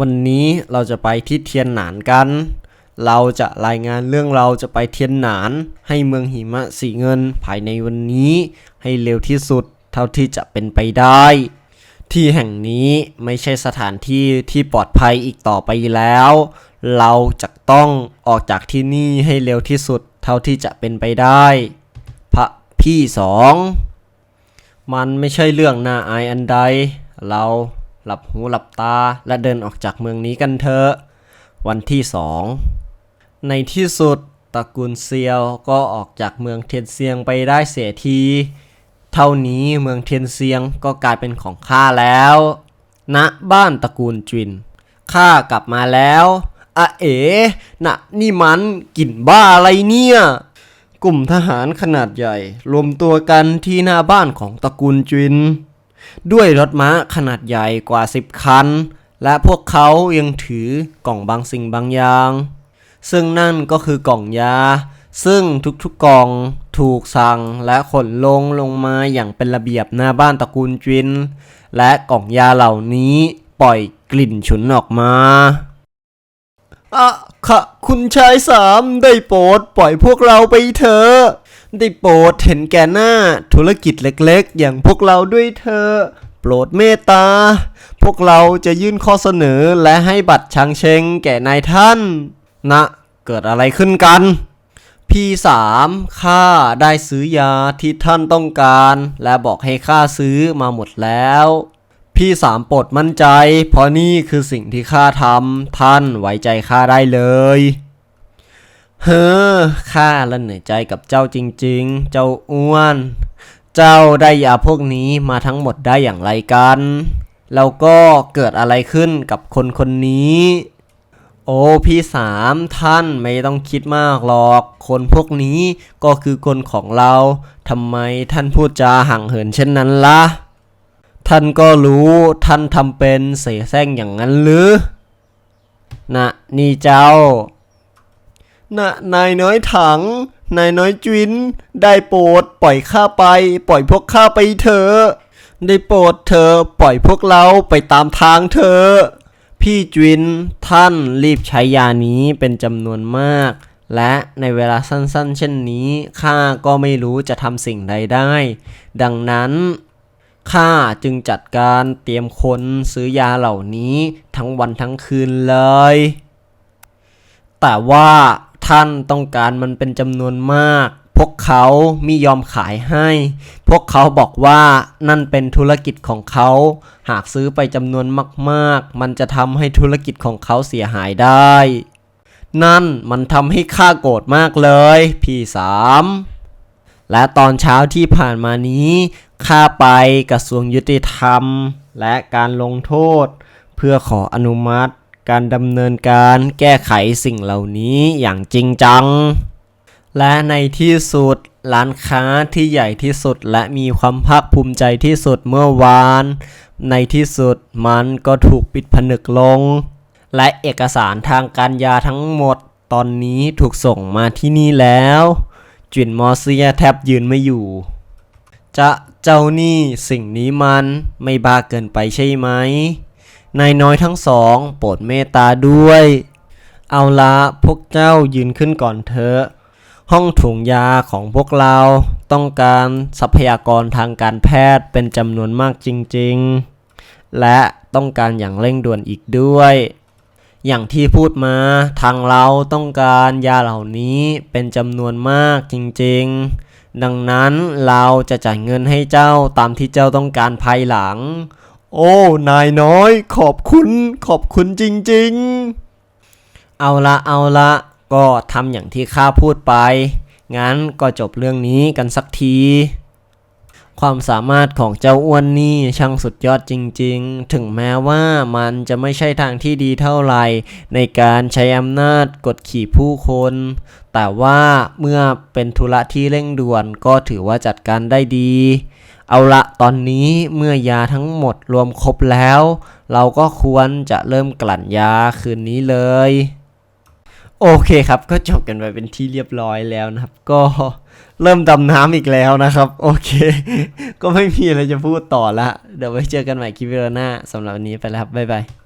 วันนี้เราจะไปที่เทียนหนานกัน เราจะรายงานเรื่องเราจะไปเทียนหนาน ให้เมืองหิมะสีเงินภายในวันนี้ ให้เร็วที่สุดเท่าที่จะเป็นไปได้ ที่แห่งนี้ไม่ใช่สถานที่ที่ปลอดภัยอีกต่อไปแล้ว เราจะต้องออกจากที่นี่ให้เร็วที่สุดเท่าที่จะเป็นไปได้ พระพี่สอง มันไม่ใช่เรื่องน่าอายอันใด เรา หลับหูหลับตาและเดินออกจากเมืองนี้กันเถอะวันที่สองในที่สุดตระกูลเซียวก็ออกจากเมืองเทียนเซียงไปได้เสียที เท่านี้เมืองเทียนเซียงก็กลายเป็นของข้าแล้วณบ้านตระกูลจินข้ากลับมาแล้วอะเอ๋นะนี่มันกลิ่นบ้าอะไรเนี่ย กลุ่มทหารขนาดใหญ่ รวมตัวกันที่หน้าบ้านของตระกูลจิน ด้วยรถม้าขนาดใหญ่กว่า 10 คัน และพวกเขายังถือกล่องบางสิ่งบางอย่าง ซึ่งนั่นก็คือกล่องยา ซึ่งทุกๆกล่องถูกสั่งและขนลงลงมาอย่างเป็นระเบียบหน้าบ้านตระกูลจิน และกล่องยาเหล่านี้ปล่อยกลิ่นฉุนออกมาอะค่ะ คุณชายสามได้โปรดปล่อยพวกเราไปเถอะ ได้โปรดเห็นแก่หน้าธุรกิจเล็กๆ อย่างพวกเราด้วยเถอะโปรดเมตตา พวกเราจะยื่นข้อเสนอและให้บัตรชางเชงแก่นายท่าน นะ เกิดอะไรขึ้นกัน พี่สามข้าได้ซื้อยาที่ท่านต้องการ และบอกให้ข้าซื้อมาหมดแล้ว พี่สามโปรดมั่นใจ เพราะนี่คือสิ่งที่ข้าทำท่านไว้ใจข้าได้เลย เฮ้อข้าละเหนื่อยใจกับเจ้าจริงๆ เจ้าอ้วน เจ้าได้ยาพวกนี้มาทั้งหมดได้อย่างไรกัน แล้วก็เกิดอะไรขึ้นกับคนคนนี้ โอ้พี่สามท่านไม่ต้องคิดมากหรอก คนพวกนี้ก็คือคนของเราทำไมท่านพูดจาห่างเหินเช่นนั้นล่ะ ท่านก็รู้ท่านทำเป็นเสแสร้งอย่างนั้นหรือนะนี่เจ้า นะนายน้อยถัง นายน้อยจินได้โปรดปล่อยข้าไป ปล่อยพวกข้าไปเถอะ ได้โปรดเธอปล่อยพวกเราไปตามทางเธอะพี่จินท่านรีบใช้ยานี้เป็นจำนวนมาก และในเวลาสั้นๆ เช่นนี้ข้าก็ไม่รู้จะทำสิ่งใดได้ ดังนั้นข้าจึงจัดการเตรียมคนซื้อยาเหล่านี้ทั้งวันทั้งคืนเลย แต่ว่า ท่านต้องการมันเป็นจำนวนมาก พวกเขาไม่ยอมขายให้ พวกเขาบอกว่านั่นเป็นธุรกิจของเขา หากซื้อไปจำนวนมากๆ มันจะทำให้ธุรกิจของเขาเสียหายได้ นั่นมันทำให้ข้าโกรธมากเลย พี่สามและตอนเช้าที่ผ่านมานี้ข้าไปกระทรวงยุติธรรม และการลงโทษ เพื่อขออนุมัติ การดำเนินการแก้ไขสิ่งเหล่านี้อย่างจริงจัง และในที่สุดร้านค้าที่ใหญ่ที่สุดและมีความภาคภูมิใจที่สุดเมื่อวาน ในที่สุดมันก็ถูกปิดผนึกลง และเอกสารทางการยาทั้งหมดตอนนี้ถูกส่งมาที่นี่แล้วจินมอเซียแทบยืนไม่อยู่ จะเจ้านี่สิ่งนี้มันไม่บ้าเกินไปใช่ไหม นายน้อยทั้งสองโปรดเมตตาด้วย เอาละพวกเจ้ายืนขึ้นก่อนเถอะ ห้องถุงยาของพวกเราต้องการทรัพยากรทางการแพทย์เป็นจำนวนมากจริงๆ และต้องการอย่างเร่งด่วนอีกด้วย อย่างที่พูดมาทางเราต้องการยาเหล่านี้เป็นจำนวนมากจริงๆ ดังนั้นเราจะจ่ายเงินให้เจ้าตามที่เจ้าต้องการภายหลัง โอ้ นายน้อย ขอบคุณ ขอบคุณจริงๆ เอาละเอาละก็ทำอย่างที่ข้าพูดไป งั้นก็จบเรื่องนี้กันสักที ความสามารถของเจ้าอ้วนนี่ช่างสุดยอดจริงๆ ถึงแม้ว่ามันจะไม่ใช่ทางที่ดีเท่าไหร่ในการใช้อำนาจกดขี่ผู้คน แต่ว่าเมื่อเป็นธุระที่เร่งด่วนก็ถือว่าจัดการได้ดี เอาละตอนนี้เมื่อยาทั้งหมดรวมครบแล้ว เราก็ควรจะเริ่มกลั่นยาคืนนี้เลย โอเคครับก็จบกันไปเป็นที่เรียบร้อยแล้วนะครับ ก็เริ่มดำน้ำอีกแล้วนะครับ โอเค ก็ไม่มีอะไรจะพูดต่อละ เดี๋ยวไว้เจอกันใหม่คลิปวิดีโอหน้าสำหรับวันนี้ไปแล้วครับบ๊ายบาย